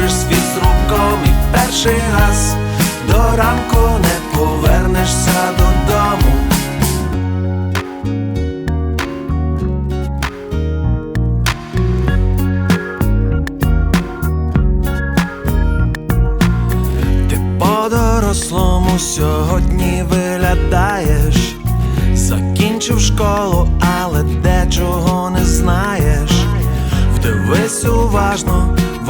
світ з руком і перший раз до ранку не повернешся додому. Ти по-дорослому сьогодні виглядаєш, закінчив школу, але дечого не знаєш. Вдивись уважно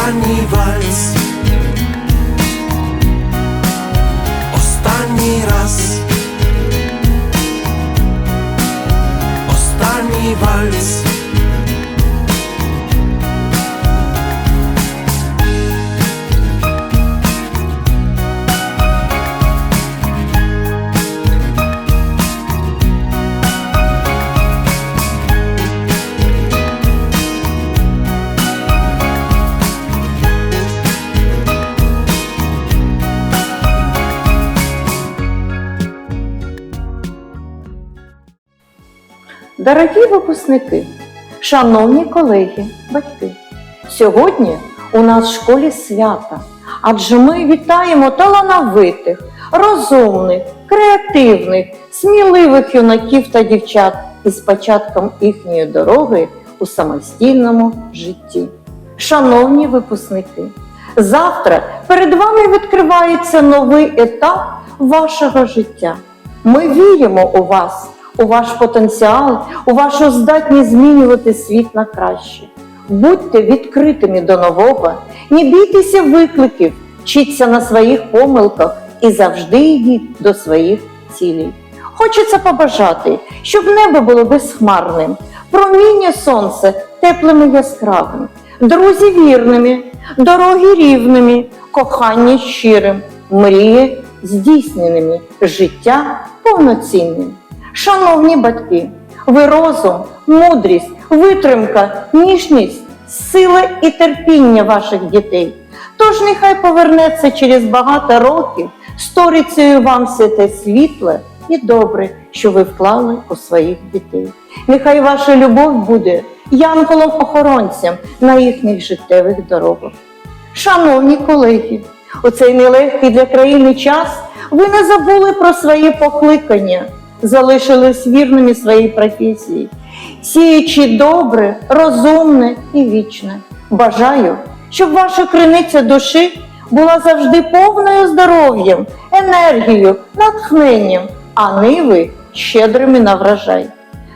Останній Дорогі випускники, шановні колеги, батьки, сьогодні у нас в школі свята, адже ми вітаємо талановитих, розумних, креативних, сміливих юнаків та дівчат із початком їхньої дороги у самостійному житті. Шановні випускники, завтра перед вами відкривається новий етап вашого життя. Ми віримо у вас, у ваш потенціал, у вашу здатність змінювати світ на краще. Будьте відкритими до нового, не бійтеся викликів, вчіться на своїх помилках і завжди йдіть до своїх цілей. Хочеться побажати, щоб небо було безхмарним, проміння сонця теплим і яскравим, друзі вірними, дороги рівними, кохання щирим, мрії здійсненими, життя повноцінним. Шановні батьки, ви розум, мудрість, витримка, ніжність, сила і терпіння ваших дітей. Тож нехай повернеться через багато років сторицею вам все те світле і добре, що ви вклали у своїх дітей. Нехай ваша любов буде янголом-охоронцем на їхніх життєвих дорогах. Шановні колеги, у цей нелегкий для країни час ви не забули про свої покликання, залишились вірними своїй професії, сіючи добре, розумне і вічне. Бажаю, щоб ваша криниця душі була завжди повною здоров'ям, енергією, натхненням, а ниви щедрими на врожай.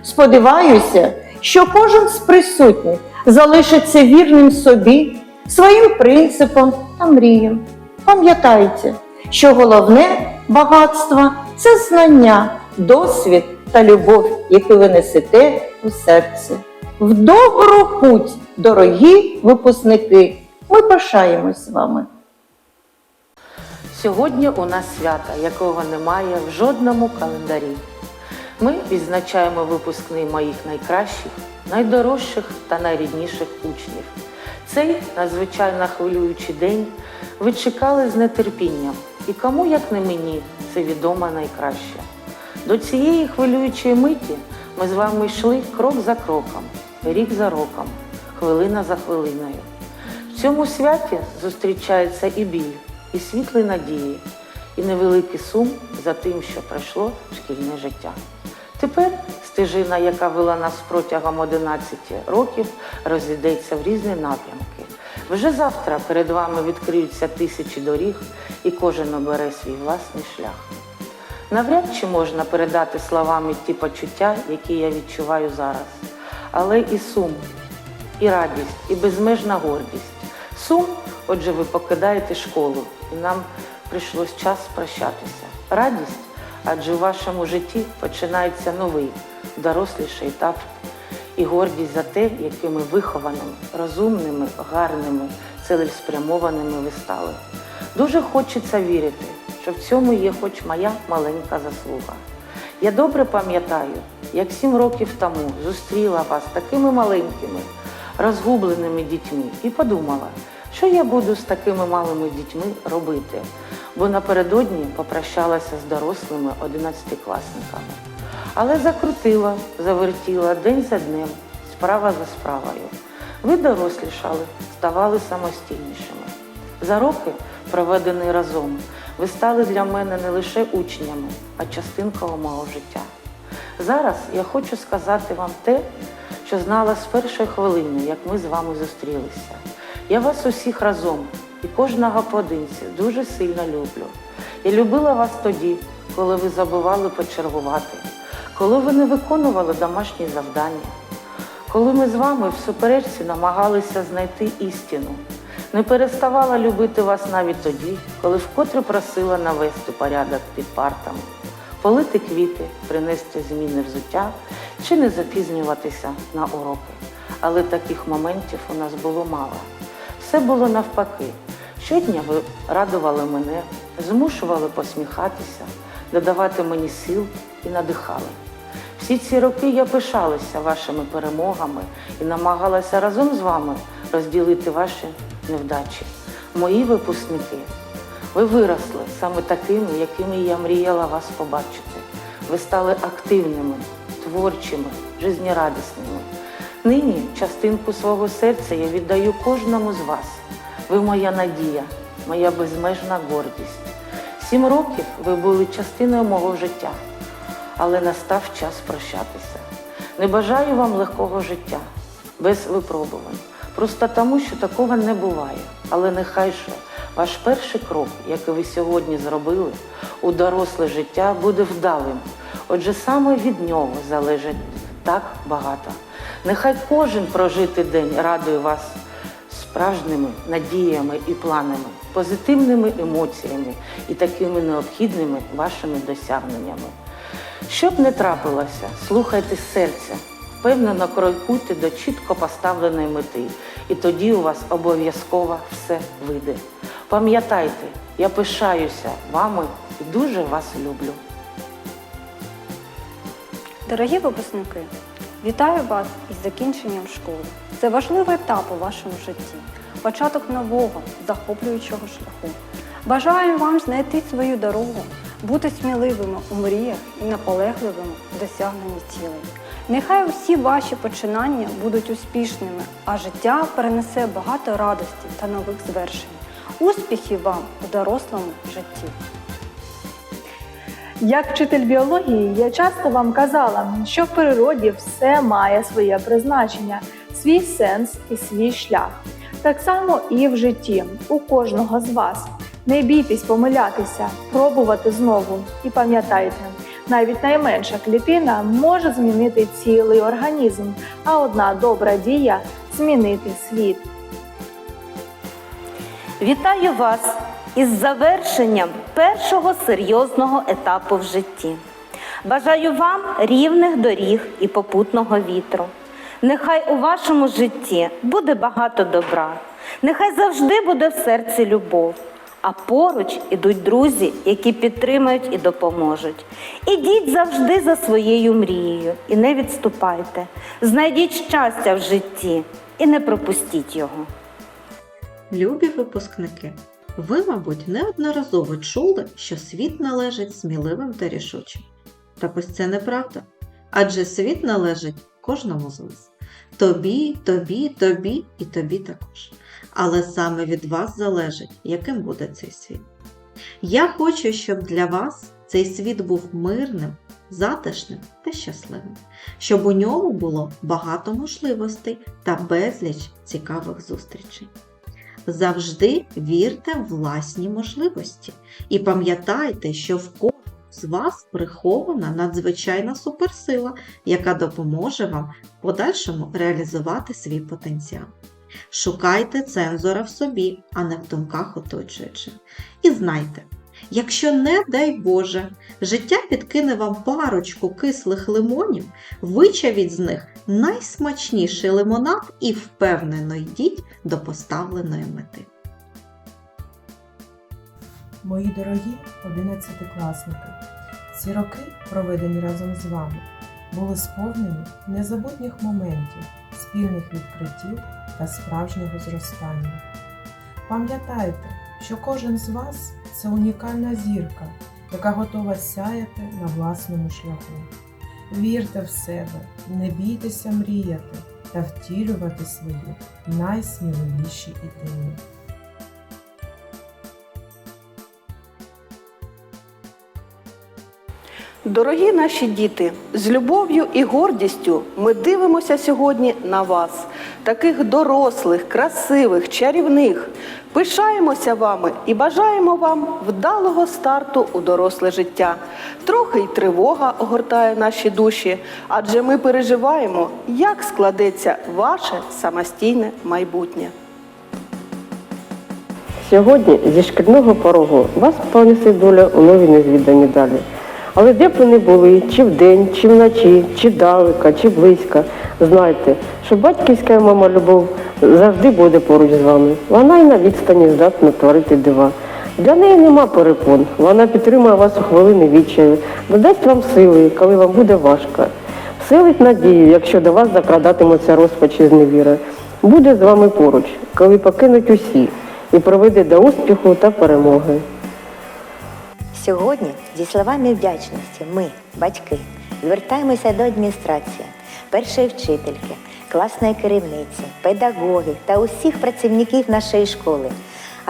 Сподіваюся, що кожен з присутніх залишиться вірним собі, своїм принципам та мріям. Пам'ятайте, що головне багатство це знання, досвід та любов, які ви несете у серці. В добру путь, дорогі випускники! Ми пишаємось з вами. Сьогодні у нас свято, якого немає в жодному календарі. Ми відзначаємо випускний моїх найкращих, найдорожчих та найрідніших учнів. Цей надзвичайно хвилюючий день ви чекали з нетерпінням, і кому, як не мені, це відомо найкраще. До цієї хвилюючої миті ми з вами йшли крок за кроком, рік за роком, хвилина за хвилиною. В цьому святі зустрічається і біль, і світлі надії, і невеликий сум за тим, що пройшло шкільне життя. Тепер Стежина, яка вела нас протягом 11 років, розійдеться в різні напрямки. Вже завтра перед вами відкриються тисячі доріг, і кожен обере свій власний шлях. Навряд чи можна передати словами ті почуття, які я відчуваю зараз, але і сум, і радість, і безмежна гордість. Сум, отже, ви покидаєте школу, і нам прийшлось час прощатися. Радість, адже у вашому житті починається новий, доросліший етап. І гордість за те, якими вихованими, розумними, гарними, цілеспрямованими ви стали. Дуже хочеться вірити, що в цьому є хоч моя маленька заслуга. Я добре пам'ятаю, як сім років тому зустріла вас такими маленькими, розгубленими дітьми і подумала, що я буду з такими малими дітьми робити, бо напередодні попрощалася з дорослими одинадцятикласниками. Але закрутила, завертіла день за днем, справа за справою. Ви дорослішали, ставали самостійнішими. За роки, проведені разом, ви стали для мене не лише учнями, а частинкою мого життя. Зараз я хочу сказати вам те, що знала з першої хвилини, як ми з вами зустрілися. Я вас усіх разом і кожного поодинці дуже сильно люблю. Я любила вас тоді, коли ви забували почергувати, коли ви не виконували домашні завдання, коли ми з вами в суперечці намагалися знайти істину. Не переставала любити вас навіть тоді, коли вкотре просила навести порядок під партами, полити квіти, принести зміни взуття чи не запізнюватися на уроки. Але таких моментів у нас було мало. Все було навпаки. Щодня ви радували мене, змушували посміхатися, додавати мені сил і надихали. Всі ці роки я пишалася вашими перемогами і намагалася разом з вами розділити ваші невдачі. Мої випускники, ви виросли саме такими, якими я мріяла вас побачити. Ви стали активними, творчими, жизнерадісними. Нині частинку свого серця я віддаю кожному з вас. Ви моя надія, моя безмежна гордість. Сім років ви були частиною мого життя але настав час прощатися. Не бажаю вам легкого життя, без випробувань. Просто тому, що такого не буває. Але нехай же ваш перший крок, який ви сьогодні зробили, у доросле життя буде вдалим. Отже, саме від нього залежить так багато. Нехай кожен прожитий день радує вас справжніми надіями і планами, позитивними емоціями і такими необхідними вашими досягненнями. Щоб не трапилося, слухайте серця, впевнено крокуйте до чітко поставленої мети, і тоді у вас обов'язково все вийде. Пам'ятайте, я пишаюся вами і дуже вас люблю. Дорогі випускники, вітаю вас із закінченням школи. Це важливий етап у вашому житті, початок нового, захоплюючого шляху. Бажаю вам знайти свою дорогу, бути сміливими у мріях і наполегливими в досягненні цілей. Нехай усі ваші починання будуть успішними, а життя перенесе багато радості та нових звершень. Успіхів вам у дорослому житті! Як вчитель біології, я часто вам казала, що в природі все має своє призначення, свій сенс і свій шлях. Так само і в житті у кожного з вас. Не бійтесь помилятися, пробувати знову. І пам'ятайте, навіть найменша клітина може змінити цілий організм, а одна добра дія змінити світ. Вітаю вас із завершенням першого серйозного етапу в житті. Бажаю вам рівних доріг і попутного вітру. Нехай у вашому житті буде багато добра, нехай завжди буде в серці любов, а поруч ідуть друзі, які підтримають і допоможуть. Ідіть завжди за своєю мрією і не відступайте. Знайдіть щастя в житті і не пропустіть його. Любі випускники, ви, мабуть, неодноразово чули, що світ належить сміливим та рішучим. Так ось це неправда. Адже світ належить кожному з вас. Тобі, тобі, тобі і тобі також. Але саме від вас залежить, яким буде цей світ. Я хочу, щоб для вас цей світ був мирним, затишним та щасливим, щоб у ньому було багато можливостей та безліч цікавих зустрічей. Завжди вірте в власні можливості і пам'ятайте, що в кожному з вас прихована надзвичайна суперсила, яка допоможе вам в подальшому реалізувати свій потенціал. Шукайте цензора в собі, а не в думках оточуючих. І знайте, якщо, не дай Боже, життя підкине вам парочку кислих лимонів, вичавіть з них найсмачніший лимонад і впевнено йдіть до поставленої мети. Мої дорогі одинадцятикласники, ці роки, проведені разом з вами, були сповнені незабутніх моментів, спільних відкриттів та справжнього зростання. Пам'ятайте, що кожен з вас це унікальна зірка, яка готова сяяти на власному шляху. Вірте в себе, не бійтеся мріяти та втілювати свої найсміливіші ідеї. Дорогі наші діти, з любов'ю і гордістю ми дивимося сьогодні на вас, таких дорослих, красивих, чарівних. Пишаємося вами і бажаємо вам вдалого старту у доросле життя. Трохи й тривога огортає наші душі, адже ми переживаємо, як складеться ваше самостійне майбутнє. Сьогодні зі шкільного порогу вас понесе доля у нові незвідані далі. Але де б ви не були, чи вдень, чи вночі, чи далека, чи близько, знайте, що батьківська мама любов завжди буде поруч з вами. Вона і на відстані здатна творити дива. Для неї нема перепон. Вона підтримує вас у хвилини відчаю, додасть вам сили, коли вам буде важко. Вселить надію, якщо до вас закрадатимуться розпачі з невіри. Буде з вами поруч, коли покинуть усі, і проведе до успіху та перемоги. Сьогодні зі словами вдячності ми, батьки, звертаємося до адміністрації, першої вчительки, класної керівниці, педагогів та усіх працівників нашої школи.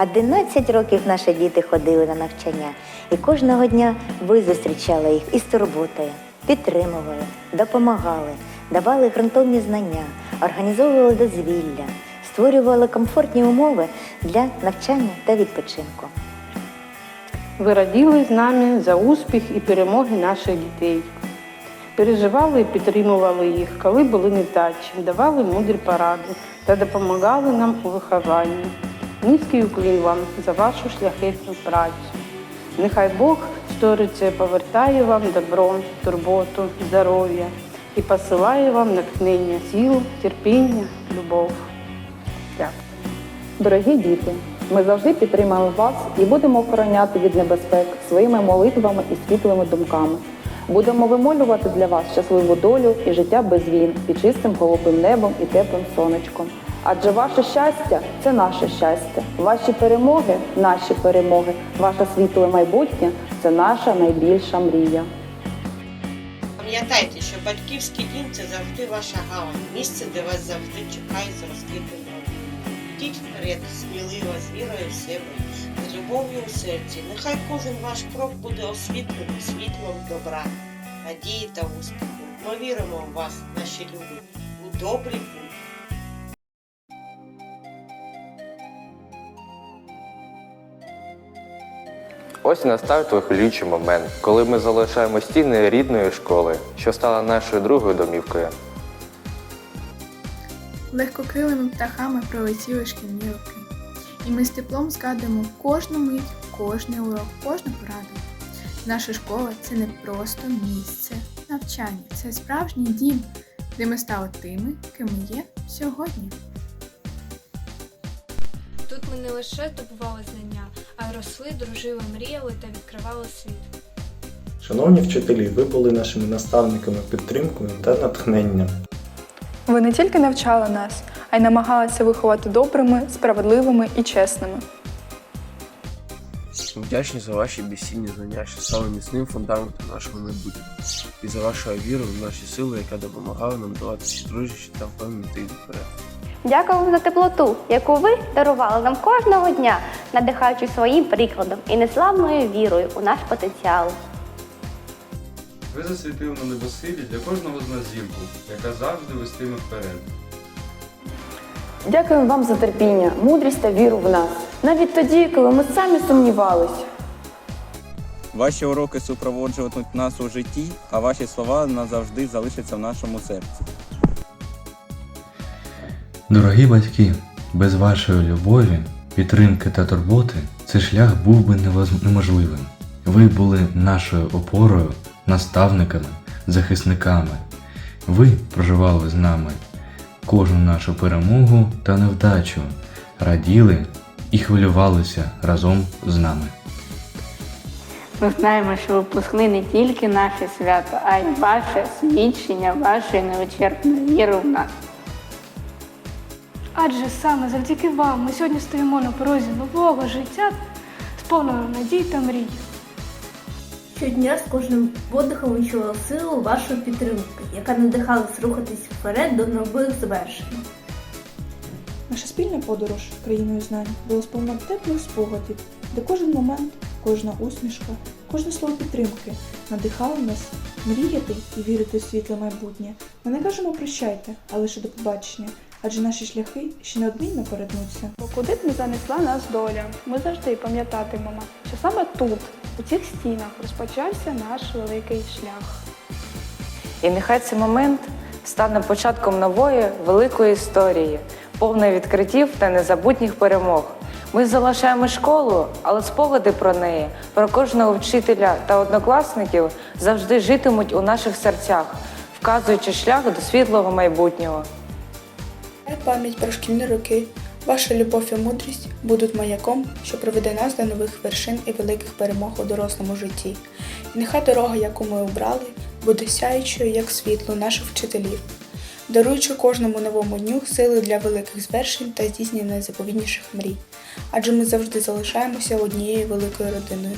11 років наші діти ходили на навчання, і кожного дня ви зустрічали їх із турботою, підтримували, допомагали, давали ґрунтовні знання, організовували дозвілля, створювали комфортні умови для навчання та відпочинку. Ви раділи з нами за успіх і перемоги наших дітей. Переживали і підтримували їх, коли були невдачі, давали мудрі поради та допомагали нам у вихованні. Низький уклін вам за вашу шляхетну працю. Нехай Бог сторицею повертає вам добро, турботу, здоров'я і посилає вам натхнення, силу, терпіння, любов. Дякую. Дорогі діти, ми завжди підтримаємо вас і будемо охороняти від небезпек своїми молитвами і світлими думками. Будемо вимолювати для вас щасливу долю і життя без війн, під чистим голубим небом і теплим сонечком. Адже ваше щастя це наше щастя, ваші перемоги наші перемоги, ваше світле майбутнє це наша найбільша мрія. Пам'ятайте, що батьківський дім це завжди ваша гавань, місце, де вас завжди чекають з розкритим Йдіть вперед, сміливо, з вірою в себе, з любов'ю у серці. Нехай кожен ваш крок буде освітлений світлом добра, надії та успіху. Ми віримо в вас, наші люди, у добрий путь. Ось настав той хвилюючий момент, коли ми залишаємо стіни рідної школи, що стала нашою другою домівкою. Легкокрилими птахами пролетіли шкільні роки. І ми з теплом згадуємо кожну мить, кожний урок, кожну пораду. Наша школа це не просто місце навчання, це справжній дім, де ми стали тими, ким ми є сьогодні. Тут ми не лише здобували знання, а й росли, дружили, мріяли та відкривали світ. Шановні вчителі, ви були нашими наставниками, підтримкою та натхненням. Ви не тільки навчали нас, а й намагалися виховати добрими, справедливими і чесними. Вдячні за ваші безцінні знання, що стали міцним фундаментом нашого майбутнього, і за вашу віру в наші сили, яка допомагала нам даватися дружче та впевнено йти вперед. Дякую вам за теплоту, яку ви дарували нам кожного дня, надихаючи своїм прикладом і неславною вірою у наш потенціал. Ви засвітили на небосхилі для кожного з нас зірку, яка завжди вестиме вперед. Дякуємо вам за терпіння, мудрість та віру в нас. Навіть тоді, коли ми самі сумнівались. Ваші уроки супроводжуватимуть нас у житті, а ваші слова назавжди залишаться в нашому серці. Дорогі батьки, без вашої любові, підтримки та турботи цей шлях був би неможливим. Ви були нашою опорою, наставниками, захисниками. Ви проживали з нами кожну нашу перемогу та невдачу, раділи і хвилювалися разом з нами. Ми знаємо, що випускний не тільки наше свято, а й ваше свідчення вашої невичерпної віри в нас. Адже саме завдяки вам ми сьогодні стоїмо на порозі нового життя, сповненого надій та мрій. Щодня з кожним подихом відчувала силу вашої підтримки, яка надихала рухатись вперед до нових звершень. Наша спільна подорож країною знань була сповнена теплих спогадів, де кожен момент, кожна усмішка, кожне слово підтримки надихало нас мріяти і вірити в світле майбутнє. Ми не кажемо прощайте, а лише до побачення, адже наші шляхи ще неодмінно перетнуться. Бо куди б не занесла нас доля, ми завжди пам'ятатимемо, що саме тут, у цих стінах, розпочався наш великий шлях. І нехай цей момент стане початком нової великої історії, повної відкриттів та незабутніх перемог. Ми залишаємо школу, але спогади про неї, про кожного вчителя та однокласників завжди житимуть у наших серцях, вказуючи шлях до світлого майбутнього. Пам'ять про шкільні роки, ваша любов і мудрість будуть маяком, що приведе нас до нових вершин і великих перемог у дорослому житті. І нехай дорога, яку ми обрали, буде сяючою, як світло наших вчителів, даруючи кожному новому дню сили для великих звершень та здійснення найзаповідніших мрій. Адже ми завжди залишаємося однією великою родиною.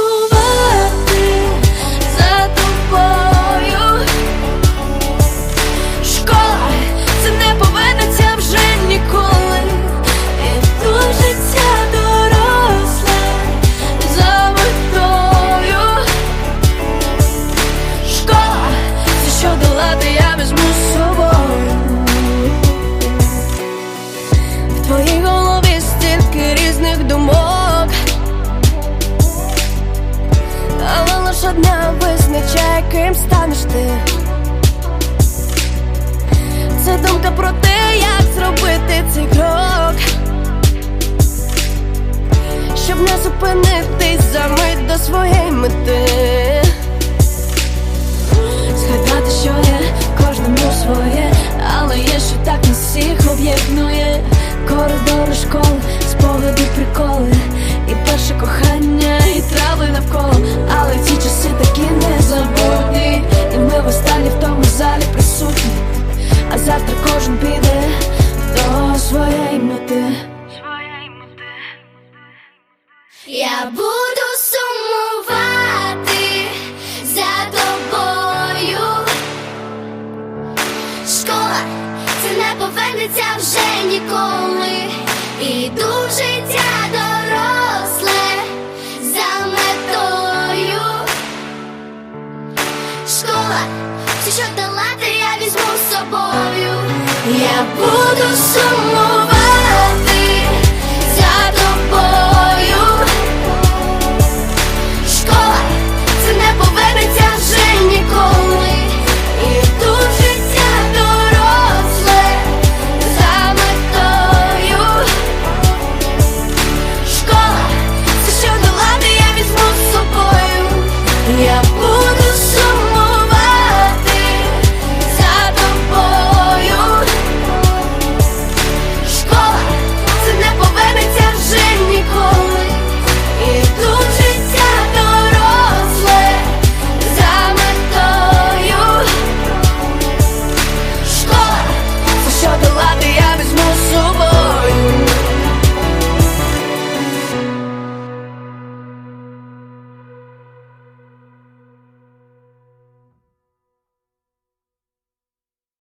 ким станеш ти. Це думка про те, повернеться вже ніколи. Іду життя доросле за метою. Школа, все, що долати, я візьму з собою. Я буду сумувати.